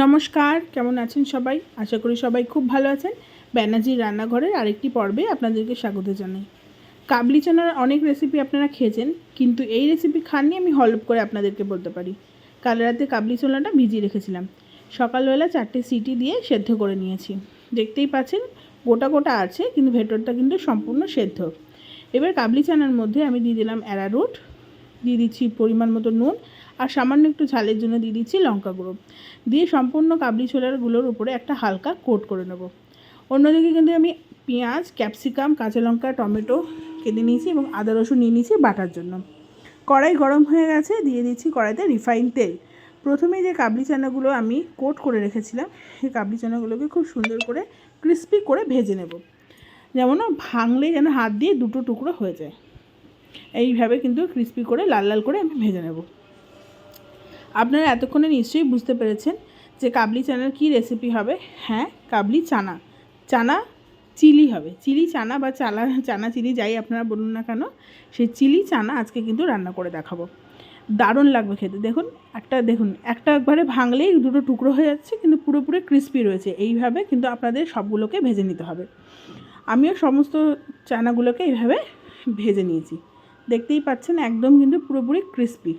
নমস্কার, কেমন আছেন সবাই? আশা করি সবাই খুব ভালো আছেন। ব্যানার্জির রান্নাঘরের আরেকটি পর্বে আপনাদেরকে স্বাগত জানাই। কাবলি চানার অনেক রেসিপি আপনারা খেয়েছেন, কিন্তু এই রেসিপি খাননি আমি হলপ করে আপনাদেরকে বলতে পারি। কাল রাতে কাবলি ছোলাটা ভিজিয়ে রেখেছিলাম। সকালবেলা চারটে সিটি দিয়ে সেদ্ধ করে নিয়েছি। দেখতেই পাচ্ছেন, গোটা গোটা আছে, কিন্তু ভেতরটা কিন্তু সম্পূর্ণ সেদ্ধ। এবার কাবলি চানার মধ্যে আমি দিয়ে দিলাম অ্যারারুট দিয়ে দিচ্ছি পরিমাণ মতো নুন আর সামান্য একটু ঝালের জন্য দিয়ে দিচ্ছি লঙ্কা গুঁড়ো। দিয়ে সম্পূর্ণ কাবলি ছোলারগুলোর উপরে একটা হালকা কোট করে নেব। অন্যদিকে কিন্তু আমি পেঁয়াজ, ক্যাপসিকাম, কাঁচা লঙ্কা, টমেটো কেটে নিয়েছি এবং আদা রসুন নিয়ে নিয়েছি বাটার জন্য। কড়াই গরম হয়ে গেছে, দিয়ে দিচ্ছি কড়াইতে রিফাইন তেল। প্রথমে যে কাবলি চানাগুলো আমি কোট করে রেখেছিলাম, সেই কাবলি চানাগুলোকে খুব সুন্দর করে ক্রিস্পি করে ভেজে নেব। যেমন ভাঙলে যেন হাত দিয়ে দুটো টুকরো হয়ে যায়। এইভাবে কিন্তু ক্রিস্পি করে লাল লাল করে আমি ভেজে নেব। আপনারা এতক্ষণে নিশ্চয়ই বুঝতে পেরেছেন যে কাবলি চানার কী রেসিপি হবে। হ্যাঁ কাবলি চানা। চানা চিলি হবে। চিলি চানা বা চালা, চানা চিলি যাই আপনারা বলুন না কেন, সেই চিলি চানা আজকে কিন্তু রান্না করে দেখাবো। দারুণ লাগবে খেতে। দেখুন, একটা দেখুন, একটা একবারে ভাঙলেই দুটো টুকরো হয়ে যাচ্ছে, কিন্তু পুরোপুরি ক্রিস্পি রয়েছে। এইভাবে কিন্তু আপনাদের সবগুলোকে ভেজে নিতে হবে। আমিও সমস্ত চানাগুলোকে এইভাবে ভেজে নিয়েছি। দেখতেই পাচ্ছেন, একদম কিন্তু পুরোপুরি ক্রিস্পি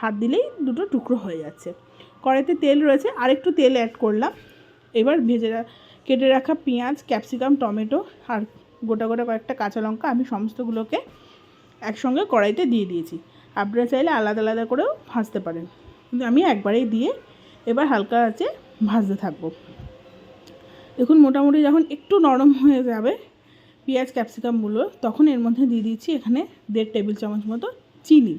হাত দিলেই দুটো টুকরো হয়ে যাচ্ছে। কড়াইতে তেল রয়েছে আর একটু তেল অ্যাড করলাম। এবার ভেজে কেটে রাখা পেঁয়াজ ক্যাপসিকাম টমেটো আর গোটা গোটা কয়েকটা কাঁচা লঙ্কা আমি সমস্তগুলোকে একসঙ্গে কড়াইতে দিয়ে দিয়েছি। আপনারা চাইলে আলাদা আলাদা করেও ভাজতে পারেন। কিন্তু আমি একবারেই দিয়ে এবার হালকা আছে ভাজতে থাকব। দেখুন মোটামুটি যখন একটু নরম হয়ে যাবে পেঁয়াজ ক্যাপসিকামগুলো তখন এর মধ্যে দিয়ে দিচ্ছি এখানে দেড় টেবিল চামচ মতো চিনি।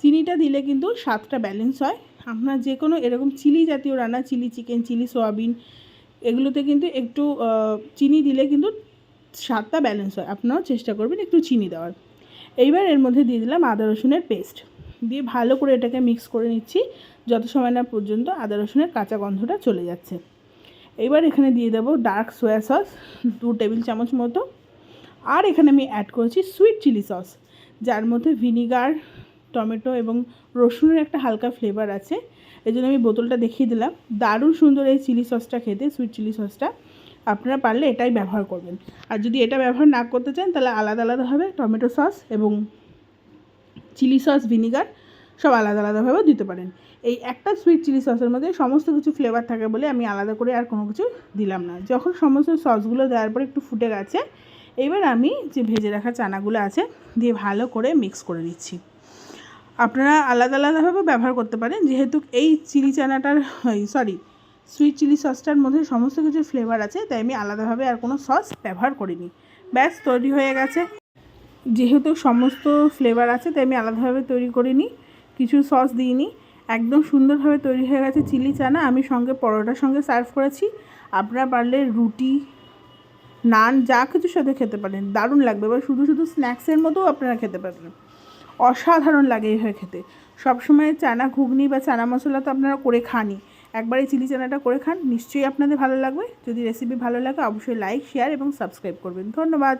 চিনিটা দিলে কিন্তু স্বাদটা ব্যালেন্স হয়। আপনার যে কোনো এরকম চিলি জাতীয় রান্না, চিলি চিকেন চিলি সোয়াবিন এগুলোতে কিন্তু একটু চিনি দিলে কিন্তু স্বাদটা ব্যালেন্স হয়। আপনারাও চেষ্টা করবেন একটু চিনি দেওয়ার। এইবার এর মধ্যে দিয়ে দিলাম আদা রসুনের পেস্ট দিয়ে ভালো করে এটাকে মিক্স করে নিচ্ছি, যত সময় না পর্যন্ত আদা রসুনের কাঁচা গন্ধটা চলে যাচ্ছে। এবার এখানে দিয়ে দেবো ডার্ক সোয়া সস দু টেবিল চামচ মতো। আর এখানে আমি অ্যাড করেছি সুইট চিলি সস যার মধ্যে ভিনিগার টমেটো এবং রসুনের একটা হালকা ফ্লেভার আছে। এই জন্য আমি বোতলটা দেখিয়ে দিলাম। দারুণ সুন্দর এই চিলি সসটা খেতে সুইট চিলি সসটা। আপনারা পারলে এটাই ব্যবহার করবেন। আর যদি এটা ব্যবহার না করতে চান, তাহলে আলাদা আলাদাভাবে টমেটো সস এবং চিলি সস, ভিনিগার সব আলাদা আলাদাভাবেও দিতে পারেন। এই একটা সুইট চিলি সসের মধ্যে সমস্ত কিছু ফ্লেভার থাকে বলে আমি আলাদা করে আর কোনো কিছু দিলাম না। যখন সমস্ত সসগুলো দেওয়ার পর একটু ফুটে গেছে, এবার আমি যে ভেজে রাখা চানাগুলো আছে, দিয়ে ভালো করে মিক্স করে নিচ্ছি। আপনারা আলাদা আলাদাভাবে ব্যবহার করতে পারেন, যেহেতু এই চিলি চানাটার সরি সুইট চিলি সসটার মধ্যে সমস্ত কিছু ফ্লেভার আছে, তাই আমি আলাদাভাবে আর কোনো সস ব্যবহার করিনি। ব্যাস, তৈরি হয়ে গেছে। যেহেতু সমস্ত ফ্লেভার আছে, তাই আমি আলাদাভাবে তৈরি করিনি, কিছু সস দিইনি। একদম সুন্দরভাবে তৈরি হয়ে গেছে চিলি চানা। আমি সঙ্গে পরোটার সঙ্গে সার্ভ করেছি। আপনারা পারলে রুটি, নান, যা কিছুর সাথে খেতে পারেন। দারুণ লাগবে। এবার শুধু শুধু স্ন্যাক্সের মতোও আপনারা খেতে পারেন অসাধারণ লাগে এইভাবে খেতে। সবসময় চানা ঘুগনি বা চানা মশলা তো আপনারা করে খানই। একবার এই চিলি চানাটা করে খান, নিশ্চয়ই আপনাদের ভালো লাগবে। যদি রেসিপি ভালো লাগে, অবশ্যই লাইক শেয়ার এবং সাবস্ক্রাইব করবেন। ধন্যবাদ।